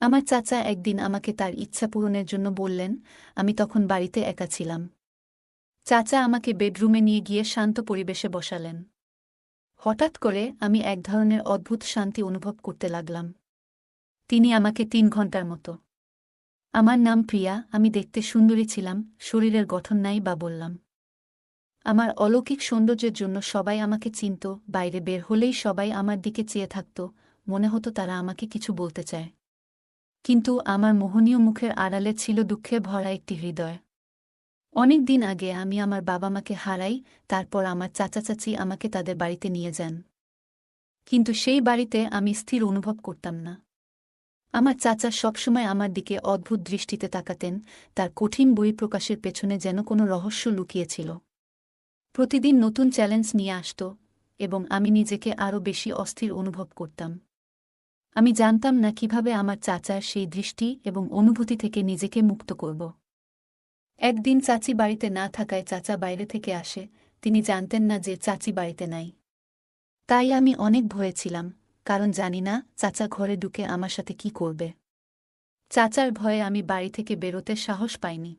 আমার চাচা একদিন আমাকে তার ইচ্ছা পূরণের জন্য বললেন, আমি তখন বাড়িতে একা ছিলাম। চাচা আমাকে বেডরুমে নিয়ে গিয়ে শান্ত পরিবেশে বসালেন। হঠাৎ করে আমি এক ধরনের অদ্ভুত শান্তি অনুভব করতে লাগলাম। তিনি আমাকে তিন ঘণ্টার মতো। আমার নাম প্রিয়া, আমি দেখতে সুন্দরী ছিলাম, শরীরের গঠন নাই বা বললাম। আমার অলৌকিক সৌন্দর্যের জন্য সবাই আমাকে চিনত, বাইরে বের হলেই সবাই আমার দিকে চেয়ে থাকত, মনে হতো তারা আমাকে কিছু বলতে চায়। কিন্তু আমার মোহনীয় মুখের আড়ালে ছিল দুঃখে ভরা একটি হৃদয়। অনেক দিন আগে আমি আমার বাবা মাকে হারাই, তারপর আমার চাচা চাচি আমাকে তাদের বাড়িতে নিয়ে যান। কিন্তু সেই বাড়িতে আমি স্থির অনুভব করতাম না। আমার চাচা সবসময় আমার দিকে অদ্ভুত দৃষ্টিতে তাকাতেন, তার কঠিন বই প্রকাশের পেছনে যেন কোনো রহস্য লুকিয়েছিল। প্রতিদিন নতুন চ্যালেঞ্জ নিয়ে আসত, এবং আমি নিজেকে আরও বেশি অস্থির অনুভব করতাম। আমি জানতাম না কীভাবে আমার চাচার সেই দৃষ্টি এবং অনুভূতি থেকে নিজেকে মুক্ত করব। একদিন চাচি বাড়িতে না থাকায় চাচা বাইরে থেকে আসে, তিনি জানতেন না যে চাচি বাড়িতে নাই। তাই আমি অনেক ভয়ে ছিলাম, কারণ জানি না চাচা ঘরে ঢুকে আমার সাথে কি করবে। চাচার ভয়ে আমি বাড়ি থেকে বেরোতে সাহস পাইনি।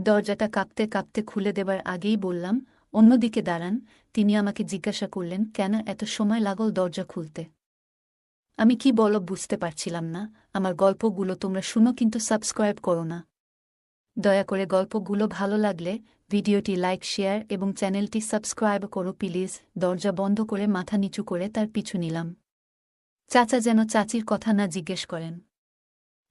দরজাটা কাঁপতে কাঁপতে খুলে দেবার আগেই বললাম, অন্যদিকে দাঁড়ান। তিনি আমাকে জিজ্ঞাসা করলেন, কেন এত সময় লাগল দরজা খুলতে? আমি কি বল বুঝতে পারছিলাম না, আমার গল্পগুলো তোমরা শুনো কিন্তু সাবস্ক্রাইব করো না। দয়া করে গল্পগুলো ভালো লাগলে ভিডিওটি লাইক, শেয়ার এবং চ্যানেলটি সাবস্ক্রাইব করো প্লিজ। দরজা বন্ধ করে মাথা নিচু করে তার পিছু নিলাম। চাচা যেন চাচির কথা না জিজ্ঞেস করেন।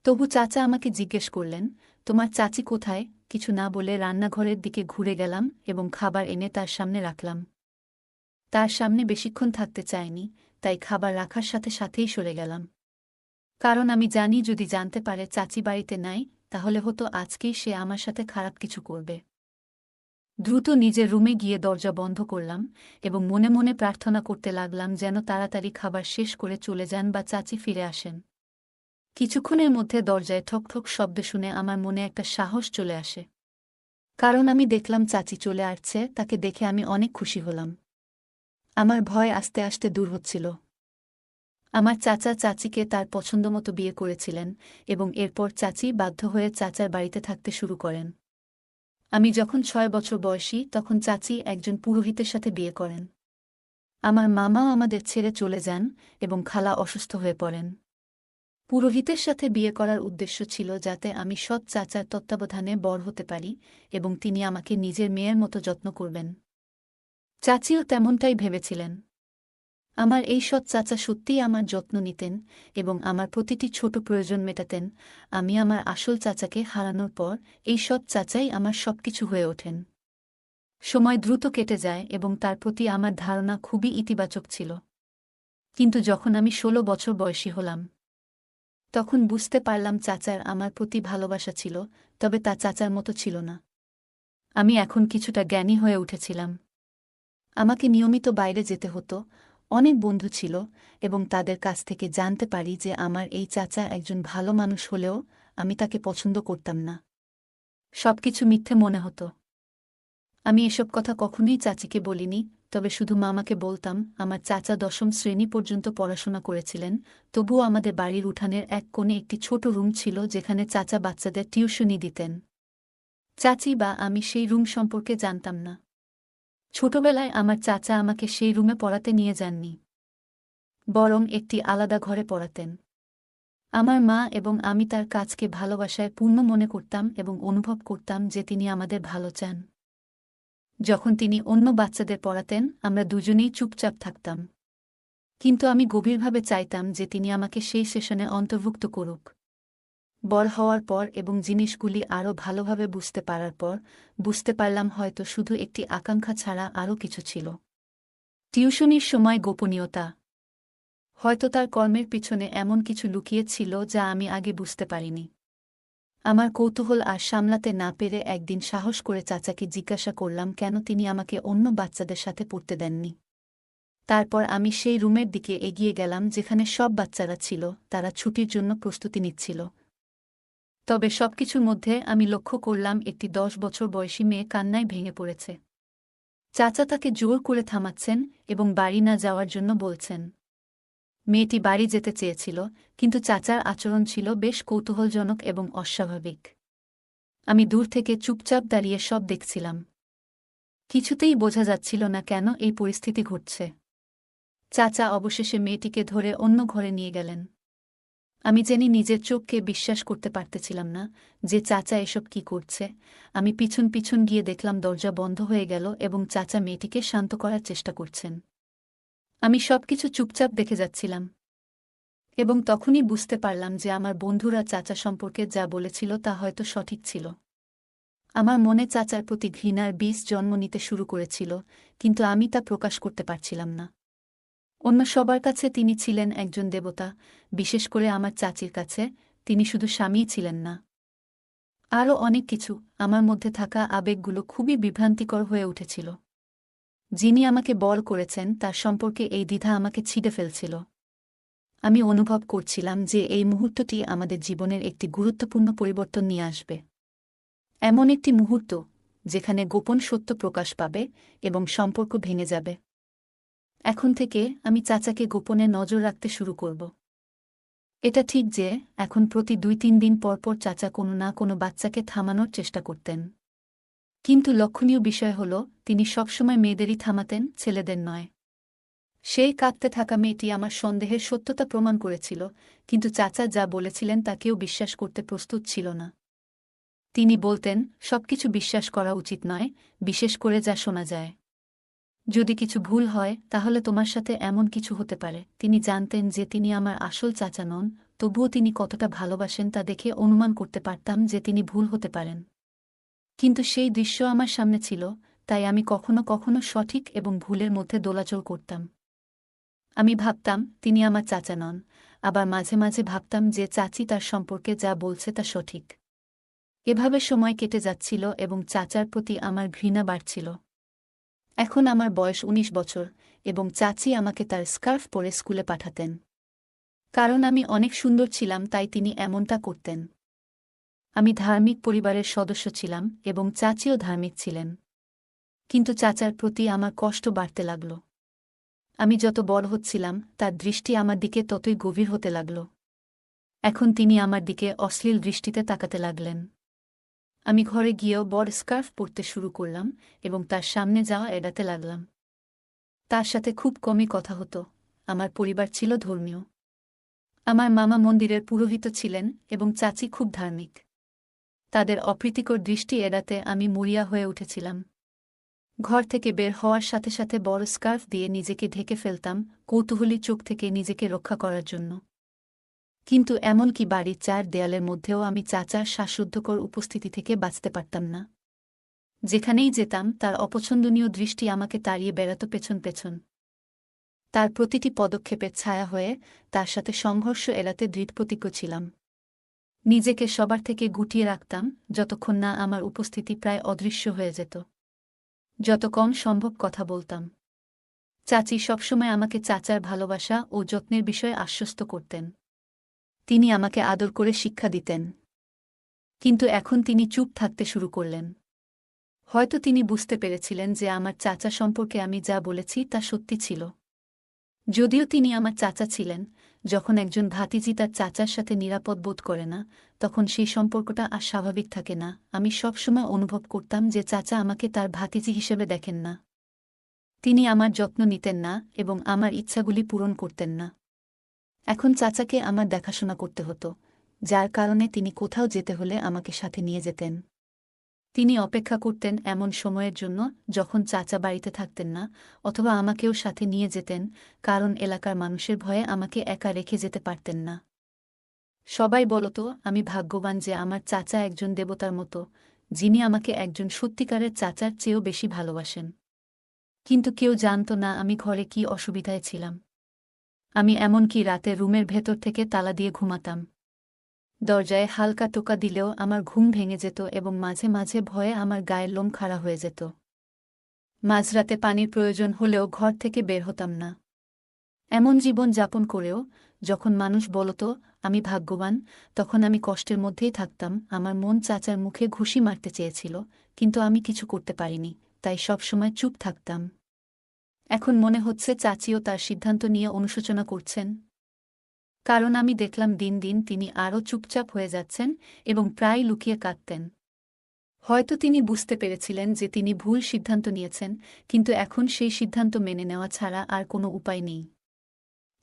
তবু চাচা আমাকে জিজ্ঞেস করলেন, তোমার চাচি কোথায়? কিছু না বলে রান্নাঘরের দিকে ঘুরে গেলাম এবং খাবার এনে তার সামনে রাখলাম। তার সামনে বেশিক্ষণ থাকতে চায়নি তাই খাবার রাখার সাথে সাথেই সরে গেলাম। কারণ আমি জানি যদি জানতে পারে চাচি বাড়িতে নাই, তাহলে হতো আজকেই সে আমার সাথে খারাপ কিছু করবে। দ্রুত নিজের রুমে গিয়ে দরজা বন্ধ করলাম এবং মনে মনে প্রার্থনা করতে লাগলাম যেন তাড়াতাড়ি খাবার শেষ করে চলে যান বা চাচি ফিরে আসেন। কিছুক্ষণের মধ্যে দরজায় ঠক ঠক শব্দ শুনে আমার মনে একটা সাহস চলে আসে। কারণ আমি দেখলাম চাচি চলে আসছে, তাকে দেখে আমি অনেক খুশি হলাম। আমার ভয় আস্তে আস্তে দূর হচ্ছিল। আমার চাচা চাচিকে তার পছন্দমতো বিয়ে করেছিলেন এবং এরপর চাচি বাধ্য হয়ে চাচার বাড়িতে থাকতে শুরু করেন। আমি যখন ছয় বছর বয়সী, তখন চাচি একজন পুরোহিতের সাথে বিয়ে করেন। আমার মামাও আমাদের ছেড়ে চলে যান এবং খালা অসুস্থ হয়ে পড়েন। পুরোহিতের সাথে বিয়ে করার উদ্দেশ্য ছিল যাতে আমি সৎ চাচার তত্ত্বাবধানে বড় হতে পারি এবং তিনি আমাকে নিজের মেয়ের মতো যত্ন করবেন। চাচিও তেমনটাই ভেবেছিলেন। আমার এই সৎ চাচা সত্যিই আমার যত্ন নিতেন এবং আমার প্রতিটি ছোট প্রয়োজন মেটাতেন। আমি আমার আসল চাচাকে হারানোর পর এই সৎ চাচাই আমার সবকিছু হয়ে ওঠেন। সময় দ্রুত কেটে যায় এবং তার প্রতি আমার ধারণা খুবই ইতিবাচক ছিল। কিন্তু যখন আমি ষোলো বছর বয়সী হলাম, তখন বুঝতে পারলাম চাচার আমার প্রতি ভালোবাসা ছিল, তবে তা চাচার মতো ছিল না। আমি এখন কিছুটা জ্ঞানী হয়ে উঠেছিলাম। আমাকে নিয়মিত বাইরে যেতে হতো। অনেক বন্ধু ছিল এবং তাদের কাছ থেকে জানতে পারি যে আমার এই চাচা একজন ভালো মানুষ হলেও আমি তাকে পছন্দ করতাম না। সবকিছু মিথ্যে মনে হতো। আমি এসব কথা কখনোই চাচিকে বলিনি, তবে শুধু মামাকে বলতাম, আমার চাচা দশম শ্রেণি পর্যন্ত পড়াশোনা করেছিলেন, তবুও আমাদের বাড়ির উঠানের এক কোণে একটি ছোট রুম ছিল যেখানে চাচা বাচ্চাদের টিউশনি দিতেন। চাচি বা আমি সেই রুম সম্পর্কে জানতাম না। ছোটবেলায় আমার চাচা আমাকে সেই রুমে পড়াতে নিয়ে যাননি, বরং একটি আলাদা ঘরে পড়াতেন। আমার মা এবং আমি তার কাজকে ভালোবাসায় পূর্ণ মনে করতাম এবং অনুভব করতাম যে তিনি আমাদের ভালো চান। যখন তিনি অন্য বাচ্চাদের পড়াতেন, আমরা দুজনেই চুপচাপ থাকতাম। কিন্তু আমি গভীরভাবে চাইতাম যে তিনি আমাকে সেই সেশনে অন্তর্ভুক্ত করুক। বড় হওয়ার পর এবং জিনিসগুলি আরও ভালোভাবে বুঝতে পারার পর, বুঝতে পারলাম হয়তো শুধু একটি আকাঙ্ক্ষা ছাড়া আরও কিছু ছিল। টিউশনির সময় গোপনীয়তা। হয়তো তার কর্মের পিছনে এমন কিছু লুকিয়েছিল যা আমি আগে বুঝতে পারিনি। আমার কৌতূহল আর সামলাতে না পেরে একদিন সাহস করে চাচাকে জিজ্ঞাসা করলাম, কেন তিনি আমাকে অন্য বাচ্চাদের সাথে পড়তে দেননি? তারপর আমি সেই রুমের দিকে এগিয়ে গেলাম, যেখানে সব বাচ্চারা ছিল, তারা ছুটির জন্য প্রস্তুতি নিচ্ছিল। তবে সবকিছুর মধ্যে আমি লক্ষ্য করলাম একটি দশ বছর বয়সী মেয়ে কান্নায় ভেঙে পড়েছে। চাচা তাকে জোর করে থামাচ্ছেন এবং বাড়ি না যাওয়ার জন্য বলছেন। মেয়েটি বাড়ি যেতে চেয়েছিল, কিন্তু চাচার আচরণ ছিল বেশ কৌতূহলজনক এবং অস্বাভাবিক। আমি দূর থেকে চুপচাপ দাঁড়িয়ে সব দেখছিলাম। কিছুতেই বোঝা যাচ্ছিল না কেন এই পরিস্থিতি ঘটছে। চাচা অবশেষে মেয়েটিকে ধরে অন্য ঘরে নিয়ে গেলেন। আমি জেনি নিজের চোখকে বিশ্বাস করতে পারতেছিলাম না যে চাচা এসব কি করছে। আমি পিছন পিছন গিয়ে দেখলাম দরজা বন্ধ হয়ে গেল এবং চাচা মেয়েটিকে শান্ত করার চেষ্টা করছেন। আমি সবকিছু চুপচাপ দেখে যাচ্ছিলাম এবং তখনই বুঝতে পারলাম যে আমার বন্ধুরা চাচা সম্পর্কে যা বলেছিল তা হয়তো সঠিক ছিল। আমার মনে চাচার প্রতি ঘৃণার বীজ জন্ম নিতে শুরু করেছিল, কিন্তু আমি তা প্রকাশ করতে পারছিলাম না। অন্য সবার কাছে তিনি ছিলেন একজন দেবতা, বিশেষ করে আমার চাচির কাছে, তিনি শুধু স্বামীই ছিলেন না। আরও অনেক কিছু আমার মধ্যে থাকা আবেগগুলো খুবই বিভ্রান্তিকর হয়ে উঠেছিল। যিনি আমাকে বল করেছেন, তার সম্পর্কে এই দ্বিধা আমাকে ছিঁড়ে ফেলছিল। আমি অনুভব করছিলাম যে এই মুহূর্তটি আমাদের জীবনের একটি গুরুত্বপূর্ণ পরিবর্তন নিয়ে আসবে। এমন একটি মুহূর্ত, যেখানে গোপন সত্য প্রকাশ পাবে এবং সম্পর্ক ভেঙে যাবে। এখন থেকে আমি চাচাকে গোপনে নজর রাখতে শুরু করব। এটা ঠিক যে, এখন প্রতি দুই তিন দিন পরপর চাচা কোনো না কোনো বাচ্চাকে থামানোর চেষ্টা করতেন। কিন্তু লক্ষণীয় বিষয় হল, তিনি সবসময় মেয়েদেরই থামাতেন, ছেলেদের নয়। সেই কাঁদতে থাকা মেয়েটি আমার সন্দেহের সত্যতা প্রমাণ করেছিল, কিন্তু চাচা যা বলেছিলেন তা কেউ বিশ্বাস করতে প্রস্তুত ছিল না। তিনি বলতেন, সবকিছু বিশ্বাস করা উচিত নয়, বিশেষ করে যা শোনা যায়। যদি কিছু ভুল হয়, তাহলে তোমার সাথে এমন কিছু হতে পারে। তিনি জানতেন যে তিনি আমার আসল চাচা নন, তবুও তিনি কতটা ভালোবাসেন তা দেখে অনুমান করতে পারতাম যে তিনি ভুল হতে পারেন। কিন্তু সেই দৃশ্য আমার সামনে ছিল, তাই আমি কখনো কখনো সঠিক এবং ভুলের মধ্যে দোলাচল করতাম। আমি ভাবতাম, তিনি আমার চাচা নন, আবার মাঝে মাঝে ভাবতাম যে চাচি তার সম্পর্কে যা বলছে তা সঠিক। এভাবে সময় কেটে যাচ্ছিল এবং চাচার প্রতি আমার ঘৃণা বাড়ছিল। এখন আমার বয়স ১৯ বছর এবং চাচি আমাকে তার স্কার্ফ পরে স্কুলে পাঠাতেন। কারণ আমি অনেক সুন্দর ছিলাম, তাই তিনি এমনটা করতেন। আমি ধার্মিক পরিবারের সদস্য ছিলাম এবং চাচিও ধার্মিক ছিলেন। কিন্তু চাচার প্রতি আমার কষ্ট বাড়তে লাগল। আমি যত বড় হচ্ছিলাম, তার দৃষ্টি আমার দিকে ততই গভীর হতে লাগল। এখন তিনি আমার দিকে অশ্লীল দৃষ্টিতে তাকাতে লাগলেন। আমি ঘরে গিয়েও বড় স্কার্ফ পরতে শুরু করলাম এবং তার সামনে যাওয়া এড়াতে লাগলাম। তার সাথে খুব কমই কথা হতো। আমার পরিবার ছিল ধর্মীয়। আমার মামা মন্দিরের পুরোহিত ছিলেন এবং চাচি খুব ধার্মিক। তাদের অপ্রীতিকর দৃষ্টি এড়াতে আমি মরিয়া হয়ে উঠেছিলাম। ঘর থেকে বের হওয়ার সাথে সাথে বড় স্কার্ফ দিয়ে নিজেকে ঢেকে ফেলতাম কৌতূহলী চোখ থেকে নিজেকে রক্ষা করার জন্য। কিন্তু এমনকি বাড়ির চার দেয়ালের মধ্যেও আমি চাচার শ্বাসরুদ্ধকর উপস্থিতি থেকে বাঁচতে পারতাম না। যেখানেই যেতাম, তার অপছন্দনীয় দৃষ্টি আমাকে তাড়িয়ে বেড়াত পেছন পেছন। তার প্রতিটি পদক্ষেপের ছায়া হয়ে তার সাথে সংঘর্ষ এড়াতে দৃঢ়প্রতিজ্ঞ ছিলাম। নিজেকে সবার থেকে গুটিয়ে রাখতাম যতক্ষণ না আমার উপস্থিতি প্রায় অদৃশ্য হয়ে যেত। যত কম সম্ভব কথা বলতাম। চাচি সবসময় আমাকে চাচার ভালোবাসা ও যত্নের বিষয়ে আশ্বস্ত করতেন। তিনি আমাকে আদর করে শিক্ষা দিতেন। কিন্তু এখন তিনি চুপ থাকতে শুরু করলেন। হয়তো তিনি বুঝতে পেরেছিলেন যে আমার চাচা সম্পর্কে আমি যা বলেছি তা সত্যি ছিল। যদিও তিনি আমার চাচা ছিলেন, যখন একজন ভাতিজি তার চাচার সাথে নিরাপদ বোধ করে না, তখন সেই সম্পর্কটা আর স্বাভাবিক থাকে না। আমি সবসময় অনুভব করতাম যে চাচা আমাকে তার ভাতিজি হিসেবে দেখেন না। তিনি আমার যত্ন নিতেন না এবং আমার ইচ্ছাগুলি পূরণ করতেন না। এখন চাচাকে আমার দেখাশোনা করতে হতো, যার কারণে তিনি কোথাও যেতে হলে আমাকে সাথে নিয়ে যেতেন। তিনি অপেক্ষা করতেন এমন সময়ের জন্য যখন চাচা বাড়িতে থাকতেন না অথবা আমাকেও সাথে নিয়ে যেতেন, কারণ এলাকার মানুষের ভয়ে আমাকে একা রেখে যেতে পারতেন না। সবাই বলতো, আমি ভাগ্যবান যে আমার চাচা একজন দেবতার মতো, যিনি আমাকে একজন সত্যিকারের চাচার চেয়েও বেশি ভালোবাসেন। কিন্তু কেউ জানত না আমি ঘরে কি অসুবিধায় ছিলাম। আমি এমনকি রাতে রুমের ভেতর থেকে তালা দিয়ে ঘুমাতাম। দরজায় হালকা টোকা দিলেও আমার ঘুম ভেঙে যেত এবং মাঝে মাঝে ভয়ে আমার গায়ের লোম খাড়া হয়ে যেত। মাঝরাতে পানির প্রয়োজন হলেও ঘর থেকে বের হতাম না। এমন জীবন যাপন করেও যখন মানুষ বলত, আমি ভাগ্যবান তখন আমি কষ্টের মধ্যেই থাকতাম। আমার মন চাচার মুখে ঘুষি মারতে চেয়েছিল, কিন্তু আমি কিছু করতে পারিনি, তাই সবসময় চুপ থাকতাম। এখন মনে হচ্ছে চাচিও তার সিদ্ধান্ত নিয়ে অনুশোচনা করছেন। কারণ আমি দেখলাম দিন দিন তিনি আরও চুপচাপ হয়ে যাচ্ছেন এবং প্রায় লুকিয়ে কাঁদতেন। হয়তো তিনি বুঝতে পেরেছিলেন যে তিনি ভুল সিদ্ধান্ত নিয়েছেন, কিন্তু এখন সেই সিদ্ধান্ত মেনে নেওয়া ছাড়া আর কোনো উপায় নেই।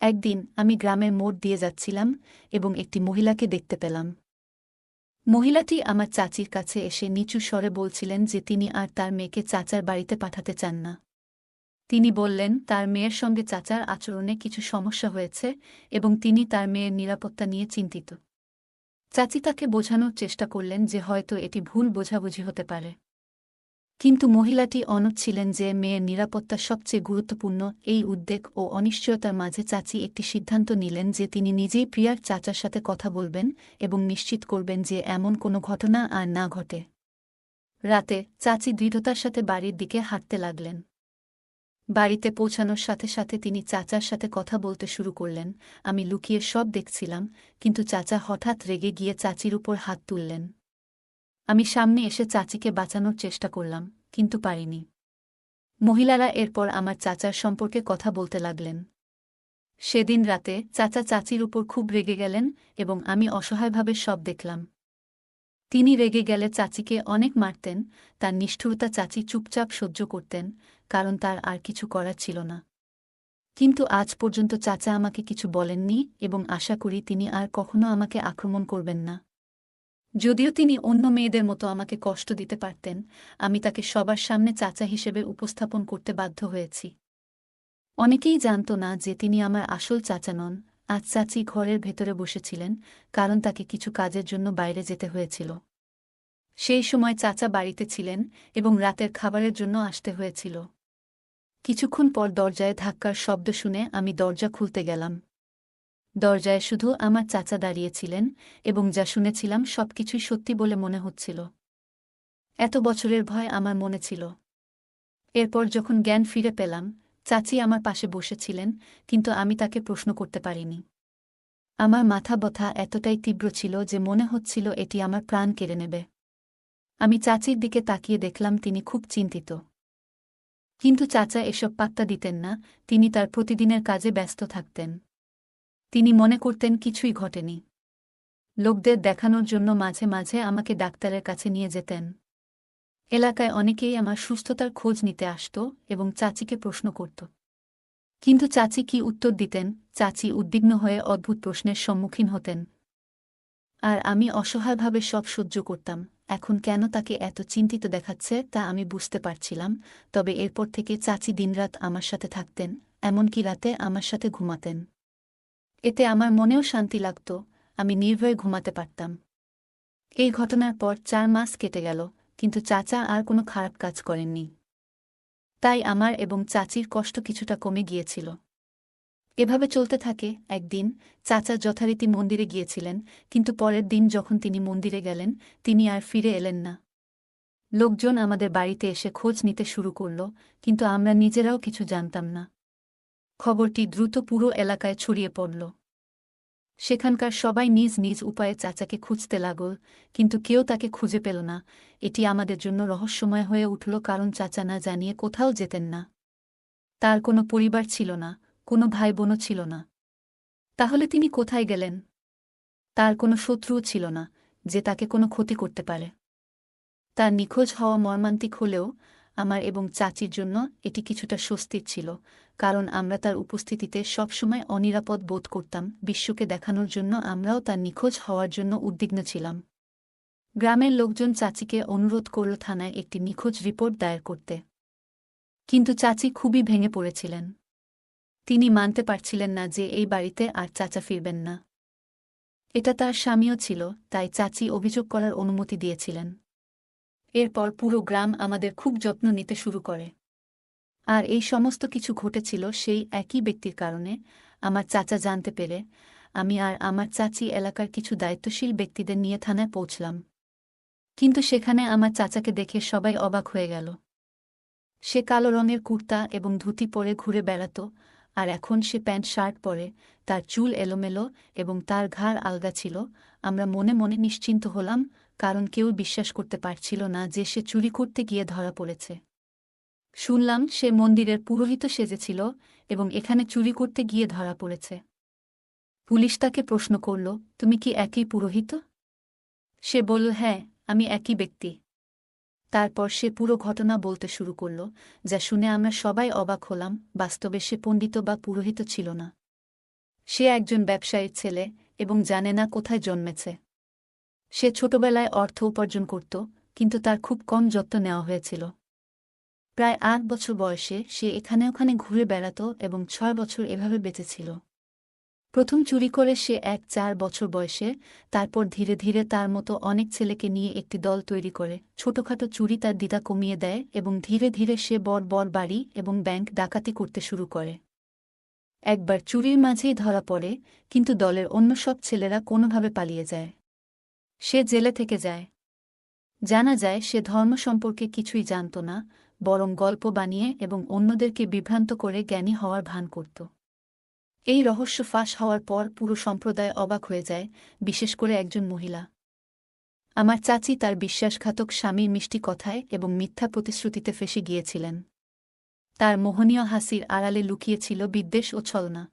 একদিন আমি গ্রামের মোড় দিয়ে যাচ্ছিলাম এবং একটি মহিলাকে দেখতে পেলাম। মহিলাটি আমার চাচির কাছে এসে নিচু স্বরে বলছিলেন যে তিনি আর তার মেয়েকে চাচার বাড়িতে পাঠাতে চান না। তিনি বললেন, তার মেয়ের সঙ্গে চাচার আচরণে কিছু সমস্যা হয়েছে এবং তিনি তার মেয়ের নিরাপত্তা নিয়ে চিন্তিত। চাচি তাকে বোঝানোর চেষ্টা করলেন যে হয়তো এটি ভুল বোঝাবুঝি হতে পারে। কিন্তু মহিলাটি অনড় ছিলেন যে মেয়ের নিরাপত্তা সবচেয়ে গুরুত্বপূর্ণ, এই উদ্বেগ ও অনিশ্চয়তার মাঝে চাচি একটি সিদ্ধান্ত নিলেন যে তিনি নিজেই প্রিয়ার চাচার সাথে কথা বলবেন এবং নিশ্চিত করবেন যে এমন কোনো ঘটনা আর না ঘটে। রাতে চাচি দৃঢ়তার সাথে বাড়ির দিকে হাঁটতে লাগলেন। বাড়িতে পৌঁছানোর সাথে সাথে তিনি চাচার সাথে কথা বলতে শুরু করলেন। আমি লুকিয়ে সব দেখছিলাম, কিন্তু চাচা হঠাৎ রেগে গিয়ে চাচির উপর হাত তুললেন। আমি সামনে এসে চাচিকে বাঁচানোর চেষ্টা করলাম, কিন্তু পারিনি। মহিলারা এরপর আমার চাচার সম্পর্কে কথা বলতে লাগলেন। সেদিন রাতে চাচা চাচির উপর খুব রেগে গেলেন এবং আমি অসহায়ভাবে সব দেখলাম। তিনি রেগে গেলে চাচিকে অনেক মারতেন, তার নিষ্ঠুরতা চাচি চুপচাপ সহ্য করতেন, কারণ তার আর কিছু করার ছিল না। কিন্তু আজ পর্যন্ত চাচা আমাকে কিছু বলেননি এবং আশা করি তিনি আর কখনো আমাকে আক্রমণ করবেন না। যদিও তিনি অন্য মেয়েদের মতো আমাকে কষ্ট দিতে পারতেন, আমি তাকে সবার সামনে চাচা হিসেবে উপস্থাপন করতে বাধ্য হয়েছি। অনেকেই জানত না যে তিনি আমার আসল চাচা নন আজ চাচি ঘরের ভেতরে বসেছিলেন, কারণ তাকে কিছু কাজের জন্য বাইরে যেতে হয়েছিল। সেই সময় চাচা বাড়িতে ছিলেন এবং রাতের খাবারের জন্য আসতে হয়েছিল। কিছুক্ষণ পর দরজায় ধাক্কার শব্দ শুনে আমি দরজা খুলতে গেলাম। দরজায় শুধু আমার চাচা দাঁড়িয়েছিলেন এবং যা শুনেছিলাম সবকিছুই সত্যি বলে মনে হচ্ছিল। এত বছরের ভয় আমার মনে ছিল। এরপর যখন জ্ঞান ফিরে পেলাম চাচি আমার পাশে বসেছিলেন, কিন্তু আমি তাকে প্রশ্ন করতে পারিনি। আমার মাথা ব্যথা এতটাই তীব্র ছিল যে মনে হচ্ছিল এটি আমার প্রাণ কেড়ে নেবে। আমি চাচির দিকে তাকিয়ে দেখলাম তিনি খুব চিন্তিত। কিন্তু চাচা এসব পাত্তা দিতেন না, তিনি তার প্রতিদিনের কাজে ব্যস্ত থাকতেন। তিনি মনে করতেন কিছুই ঘটেনি। লোকদের দেখানোর জন্য মাঝে মাঝে আমাকে ডাক্তারের কাছে নিয়ে যেতেন। এলাকায় অনেকেই আমার সুস্থতার খোঁজ নিতে আসত এবং চাচিকে প্রশ্ন করত। কিন্তু চাচি কি উত্তর দিতেন? চাচি উদ্বিগ্ন হয়ে অদ্ভুত প্রশ্নের সম্মুখীন হতেন। আর আমি অসহায়ভাবে সব সহ্য করতাম। এখন কেন তাকে এত চিন্তিত দেখাচ্ছে তা আমি বুঝতে পারছিলাম, তবে এরপর থেকে চাচি দিনরাত আমার সাথে থাকতেন, এমনকি রাতে আমার সাথে ঘুমাতেন। এতে আমার মনেও শান্তি লাগত, আমি নির্ভয়ে ঘুমাতে পারতাম। এই ঘটনার পর চার মাস কেটে গেল। কিন্তু চাচা আর কোনো খারাপ কাজ করেননি। তাই আমার এবং চাচির কষ্ট কিছুটা কমে গিয়েছিল। এভাবে চলতে থাকে, একদিন চাচা যথারীতি মন্দিরে গিয়েছিলেন, কিন্তু পরের দিন যখন তিনি মন্দিরে গেলেন, তিনি আর ফিরে এলেন না। লোকজন আমাদের বাড়িতে এসে খোঁজ নিতে শুরু করল, কিন্তু আমরা নিজেরাও কিছু জানতাম না। খবরটি দ্রুত পুরো এলাকায় ছড়িয়ে পড়ল। সেখানকার সবাই নিজ নিজ উপায়ে চাচাকে খুঁজতে লাগল, কিন্তু কেউ তাকে খুঁজে পেল না। এটি আমাদের জন্য রহস্যময় হয়ে উঠল, কারণ চাচা না জানিয়ে কোথাও যেতেন না। তার কোনো পরিবার ছিল না, কোনো ভাই বোনও ছিল না। তাহলে তিনি কোথায় গেলেন? তার কোনো শত্রুও ছিল না, যে তাকে কোনো ক্ষতি করতে পারে। তার নিখোঁজ হওয়া মর্মান্তিক হলেও আমার এবং চাচির জন্য এটি কিছুটা স্বস্তির ছিল, কারণ আমরা তার উপস্থিতিতে সবসময় অনিরাপদ বোধ করতাম, বিশ্বকে দেখানোর জন্য আমরাও তার নিখোঁজ হওয়ার জন্য উদ্বিগ্ন ছিলাম। গ্রামের লোকজন চাচিকে অনুরোধ করল থানায় একটি নিখোঁজ রিপোর্ট দায়ের করতে। কিন্তু চাচি খুবই ভেঙে পড়েছিলেন। তিনি মানতে পারছিলেন না যে এই বাড়িতে আর চাচা ফিরবেন না। এটা তার স্বামীও ছিল, তাই চাচি অভিযোগ করার অনুমতি দিয়েছিলেন। এরপর পুরো গ্রাম আমাদের খুব যত্ন নিতে শুরু করে। আর এই সমস্ত কিছু ঘটেছিল সেই একই ব্যক্তির কারণে। আমার চাচা জানতে পেরে আমি আর আমার চাচি এলাকার কিছু দায়িত্বশীল ব্যক্তিদের নিয়ে থানায় পৌঁছলাম। কিন্তু সেখানে আমার চাচাকে দেখে সবাই অবাক হয়ে গেল। সে কালো রঙের কুর্তা এবং ধুতি পরে ঘুরে বেড়াত, আর এখন সে প্যান্ট, শার্ট পরে তার চুল এলোমেলো এবং তার ঘাড় আলগা ছিল। আমরা মনে মনে নিশ্চিন্ত হলাম কারণ কেউ বিশ্বাস করতে পারছিল না যে সে চুরি করতে গিয়ে ধরা পড়েছে। শুনলাম সে মন্দিরের পুরোহিত সেজেছিল এবং এখানে চুরি করতে গিয়ে ধরা পড়েছে। পুলিশ তাকে প্রশ্ন করল, তুমি কি একই পুরোহিত? সে বলল হ্যাঁ আমি একই ব্যক্তি। তারপর সে পুরো ঘটনা বলতে শুরু করল, যা শুনে আমরা সবাই অবাক হলাম, বাস্তবে সে পণ্ডিত বা পুরোহিত ছিল না। সে একজন ব্যবসায়ীর ছেলে এবং জানে না কোথায় জন্মেছে। সে ছোটবেলায় অর্থ উপার্জন করত, কিন্তু তার খুব কম যত্ন নেওয়া হয়েছিল। প্রায় আট বছর বয়সে সে এখানে ওখানে ঘুরে বেড়াত এবং ছয় বছর এভাবে বেঁচেছিল। প্রথম চুরি করে সে এক চার বছর বয়সে, তারপর ধীরে ধীরে তার মতো অনেক ছেলেকে নিয়ে একটি দল তৈরি করে, ছোটখাটো চুরি তার দ্বিধা কমিয়ে দেয় এবং ধীরে ধীরে সে বড় বড় বাড়ি এবং ব্যাংক ডাকাতি করতে শুরু করে। একবার চুরির মাঝেই ধরা পড়ে, কিন্তু দলের অন্য সব ছেলেরা কোনোভাবে পালিয়ে যায়। সে জেলে থেকে যায়। জানা যায় সে ধর্ম সম্পর্কে কিছুই জানত না, বরং গল্প বানিয়ে এবং অন্যদেরকে বিভ্রান্ত করে জ্ঞানী হওয়ার ভান করত। এই রহস্য ফাঁস হওয়ার পর পুরো সম্প্রদায় অবাক হয়ে যায়, বিশেষ করে একজন মহিলা। আমার চাচি তার বিশ্বাসঘাতক স্বামীর মিষ্টি কথায় এবং মিথ্যা প্রতিশ্রুতিতে ফেসে গিয়েছিলেন। তার মোহনীয় হাসির আড়ালে লুকিয়েছিল বিদ্বেষ ও ছলনা।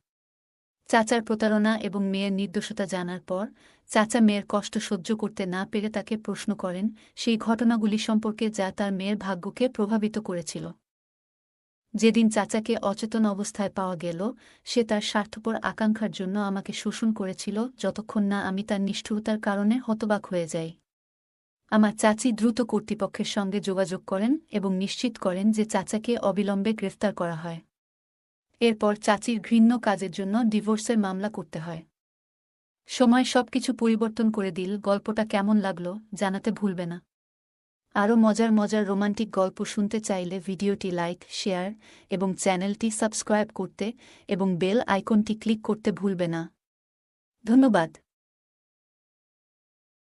চাচার প্রতারণা এবং মেয়ের নির্দোষতা জানার পর চাচা মেয়ের কষ্ট সহ্য করতে না পেরে তাকে প্রশ্ন করেন, সেই ঘটনাগুলি সম্পর্কে যা তার মেয়ের ভাগ্যকে প্রভাবিত করেছিল। যেদিন চাচাকে অচেতন অবস্থায় পাওয়া গেল, সে তার স্বার্থপর আকাঙ্ক্ষার জন্য আমাকে শোষণ করেছিল যতক্ষণ না আমি তার নিষ্ঠুরতার কারণে হতবাক হয়ে যাই। আমার চাচি দ্রুত কর্তৃপক্ষের সঙ্গে যোগাযোগ করেন এবং নিশ্চিত করেন যে চাচাকে অবিলম্বে গ্রেফতার করা হয়। এরপর চাচির ঘৃণ্য কাজের জন্য ডিভোর্সের মামলা করতে হয়। সময় সবকিছু পরিবর্তন করে দিল, গল্পটা কেমন লাগল জানাতে ভুলবে না। আরও মজার মজার রোমান্টিক গল্প শুনতে চাইলে ভিডিওটি লাইক, শেয়ার এবং চ্যানেলটি সাবস্ক্রাইব করতে এবং বেল আইকনটি ক্লিক করতে ভুলবে না। ধন্যবাদ।